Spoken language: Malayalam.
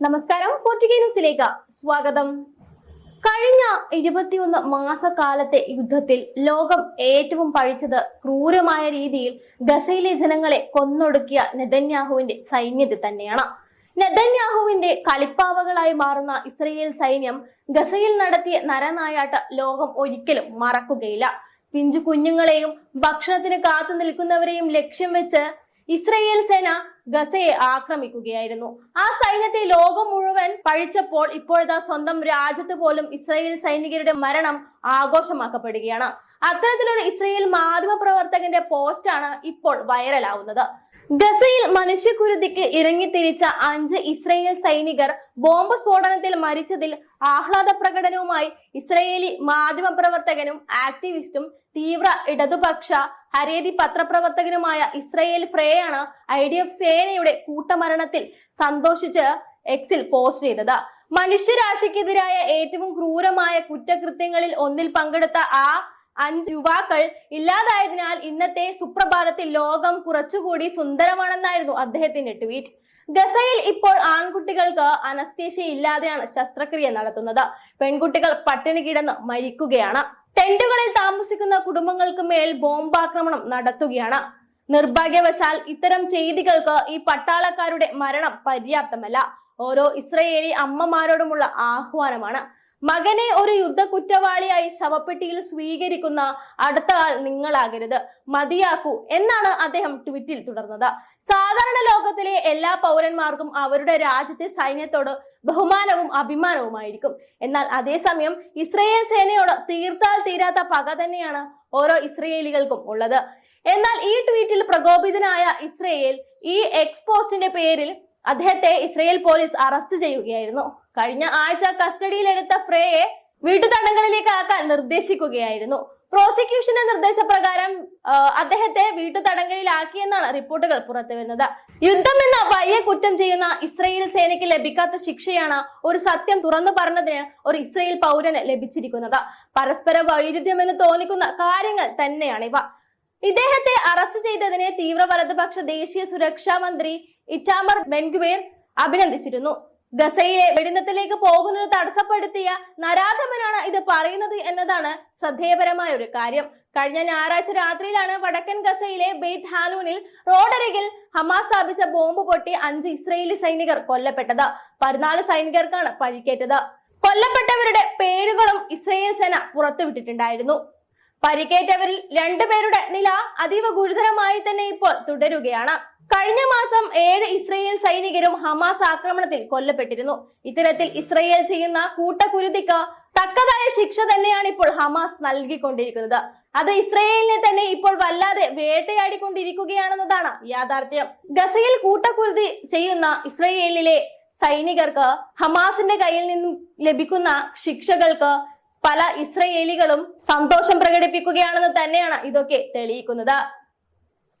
നമസ്കാരം. പോർച്ചുഗീ ന്യൂസിലേക്ക് സ്വാഗതം. കഴിഞ്ഞ ഇരുപത്തിയൊന്ന് മാസക്കാലത്തെ യുദ്ധത്തിൽ ലോകം ഏറ്റവും പഴിച്ചത് ക്രൂരമായ രീതിയിൽ ഗസയിലെ ജനങ്ങളെ കൊന്നൊടുക്കിയ നെതന്യാഹുവിന്റെ സൈന്യത്തെ തന്നെയാണ്. നെതന്യാഹുവിന്റെ കളിപ്പാവകളായി മാറുന്ന ഇസ്രയേൽ സൈന്യം ഗസയിൽ നടത്തിയ നരനായാട്ട് ലോകം ഒരിക്കലും മറക്കുകയില്ല. പിഞ്ചു കുഞ്ഞുങ്ങളെയും ഭക്ഷണത്തിന് കാത്തു നിൽക്കുന്നവരെയും ലക്ഷ്യം വെച്ച് ഇസ്രയേൽ സേന ഗസയെ ആക്രമിക്കുകയായിരുന്നു. ആ സൈന്യത്തെ ലോകം മുഴുവൻ പഴിച്ചപ്പോൾ ഇപ്പോഴത്തെ സ്വന്തം രാജ്യത്ത് പോലും ഇസ്രയേൽ സൈനികരുടെ മരണം ആഘോഷമാക്കപ്പെടുകയാണ്. അത്തരത്തിലൊരു ഇസ്രയേൽ മാധ്യമ പ്രവർത്തകന്റെ പോസ്റ്റാണ് ഇപ്പോൾ വൈറലാവുന്നത്. ഗസയിൽ മനുഷ്യക്കുരുതിക്ക് ഇറങ്ങിത്തിരിച്ച അഞ്ച് ഇസ്രയേൽ സൈനികർ ബോംബ് സ്ഫോടനത്തിൽ മരിച്ചതിൽ ആഹ്ലാദ പ്രകടനവുമായി ഇസ്രയേലി മാധ്യമ പ്രവർത്തകനും ആക്ടിവിസ്റ്റും തീവ്ര ഇടതുപക്ഷ ഹരേതി പത്രപ്രവർത്തകനുമായ ഇസ്രയേൽ ഫ്രേയാണ് ഐ ഡി എഫ് സേനയുടെ കൂട്ടമരണത്തിൽ സന്തോഷിച്ച് എക്സിൽ പോസ്റ്റ് ചെയ്തത്. മനുഷ്യരാശിക്കെതിരായ ഏറ്റവും ക്രൂരമായ കുറ്റകൃത്യങ്ങളിൽ ഒന്നിൽ പങ്കെടുത്ത ആ അഞ്ച് യുവാക്കൾ ഇല്ലാതായതിനാൽ ഇന്നത്തെ സുപ്രഭാതത്തിൽ ലോകം കുറച്ചുകൂടി സുന്ദരമാണെന്നായിരുന്നു അദ്ദേഹത്തിന്റെ ട്വീറ്റ്. ഗസയിൽ ഇപ്പോൾ ആൺകുട്ടികൾക്ക് അനസ്തേഷ്യ ഇല്ലാതെയാണ് ശസ്ത്രക്രിയ നടത്തുന്നത്. പെൺകുട്ടികൾ പട്ടിണി കിടന്ന് മരിക്കുകയാണ്. ടെന്റുകളിൽ താമസിക്കുന്ന കുടുംബങ്ങൾക്ക് മേൽ ബോംബാക്രമണം നടത്തുകയാണ്. നിർഭാഗ്യവശാൽ ഇത്തരം ചെയ്തികൾക്ക് ഈ പട്ടാളക്കാരുടെ മരണം പര്യാപ്തമല്ല. ഓരോ ഇസ്രയേലി അമ്മമാരോടുമുള്ള ആഹ്വാനമാണ്. മകനെ ഒരു യുദ്ധ കുറ്റവാളിയായി ശവപ്പെട്ടിയിൽ സ്വീകരിക്കുന്ന അടുത്ത ആൾ നിങ്ങളാകരുത്. മതിയാക്കൂ എന്നാണ് അദ്ദേഹം ട്വീറ്റിൽ തുടർന്നത്. സാധാരണ ലോകത്തിലെ എല്ലാ പൗരന്മാർക്കും അവരുടെ രാജ്യത്തെ സൈന്യത്തോട് ബഹുമാനവും അഭിമാനവുമായിരിക്കും. എന്നാൽ അതേസമയം ഇസ്രയേൽ സേനയോട് തീർത്താൽ തീരാത്ത പക തന്നെയാണ് ഓരോ ഇസ്രയേലികൾക്കും ഉള്ളത്. എന്നാൽ ഈ ട്വീറ്റിൽ പ്രകോപിതനായ ഇസ്രയേൽ ഈ എക്സ്പോസ്റ്റിന്റെ പേരിൽ അദ്ദേഹത്തെ ഇസ്രയേൽ പോലീസ് അറസ്റ്റ് ചെയ്യുകയായിരുന്നു. കഴിഞ്ഞ ആഴ്ച കസ്റ്റഡിയിലെടുത്ത ഫ്രേയെ വീട്ടുതടങ്കലിലേക്ക് ആക്കാൻ നിർദ്ദേശിക്കുകയായിരുന്നു. പ്രോസിക്യൂഷന്റെ നിർദ്ദേശപ്രകാരം അദ്ദേഹത്തെ വീട്ടുതടങ്കലിലാക്കിയെന്നാണ് റിപ്പോർട്ടുകൾ പുറത്തുവരുന്നത്. യുദ്ധം എന്ന വലിയ കുറ്റം ചെയ്യുന്ന ഇസ്രയേൽ സേനയ്ക്ക് ലഭിക്കാത്ത ശിക്ഷയാണ് ഒരു സത്യം തുറന്നു പറഞ്ഞതിന് ഒരു ഇസ്രയേൽ പൗരന് ലഭിച്ചിരിക്കുന്നത്. പരസ്പര വൈരുദ്ധ്യമെന്ന് തോന്നിക്കുന്ന കാര്യങ്ങൾ തന്നെയാണിവ. ഇദ്ദേഹത്തെ അറസ്റ്റ് ചെയ്തതിനെ തീവ്ര വലതുപക്ഷ ദേശീയ സുരക്ഷാ മന്ത്രി ഇറ്റാമർ ബെൻഗുവേർ അഭിനന്ദിച്ചിരുന്നു. ഗസയിലെ വെടിനത്തിലേക്ക് പോകുന്നത് തടസ്സപ്പെടുത്തിയ നരാധമനാണ് ഇത് പറയുന്നത് എന്നതാണ് ശ്രദ്ധേയപരമായ ഒരു കാര്യം. കഴിഞ്ഞ ഞായറാഴ്ച രാത്രിയിലാണ് വടക്കൻ ഗസയിലെ ബെയ്ത് ഹാനൂനിൽ റോഡരികിൽ ഹമാസ് സ്ഥാപിച്ച ബോംബ് പൊട്ടി അഞ്ച് ഇസ്രയേലി സൈനികർ കൊല്ലപ്പെട്ടത്. പതിനാല് സൈനികർക്കാണ് പരിക്കേറ്റത്. കൊല്ലപ്പെട്ടവരുടെ പേരുകളും ഇസ്രയേൽ സേന പുറത്തുവിട്ടിട്ടുണ്ടായിരുന്നു. പരിക്കേറ്റവരിൽ രണ്ടുപേരുടെ നില അതീവ ഗുരുതരമായി തന്നെ ഇപ്പോൾ തുടരുകയാണ്. കഴിഞ്ഞ മാസം ഏഴ് ഇസ്രയേൽ സൈനികരും ഹമാസ് ആക്രമണത്തിൽ കൊല്ലപ്പെട്ടിരുന്നു. ഇത്തരത്തിൽ ഇസ്രയേൽ ചെയ്യുന്ന കൂട്ടക്കുരുതിക്ക് തക്കതായ ശിക്ഷ തന്നെയാണ് ഇപ്പോൾ ഹമാസ് നൽകിക്കൊണ്ടിരിക്കുന്നത്. അത് ഇസ്രയേലിനെ തന്നെ ഇപ്പോൾ വല്ലാതെ വേട്ടയാടിക്കൊണ്ടിരിക്കുകയാണെന്നതാണ് യാഥാർത്ഥ്യം. ഗസയിൽ കൂട്ടക്കുരുതി ചെയ്യുന്ന ഇസ്രയേലിലെ സൈനികർക്ക് ഹമാസിന്റെ കയ്യിൽ നിന്നും ലഭിക്കുന്ന ശിക്ഷകൾക്ക് പല ഇസ്രയേലികളും സന്തോഷം പ്രകടിപ്പിക്കുകയാണെന്ന് തന്നെയാണ് ഇതൊക്കെ തെളിയിക്കുന്നത്.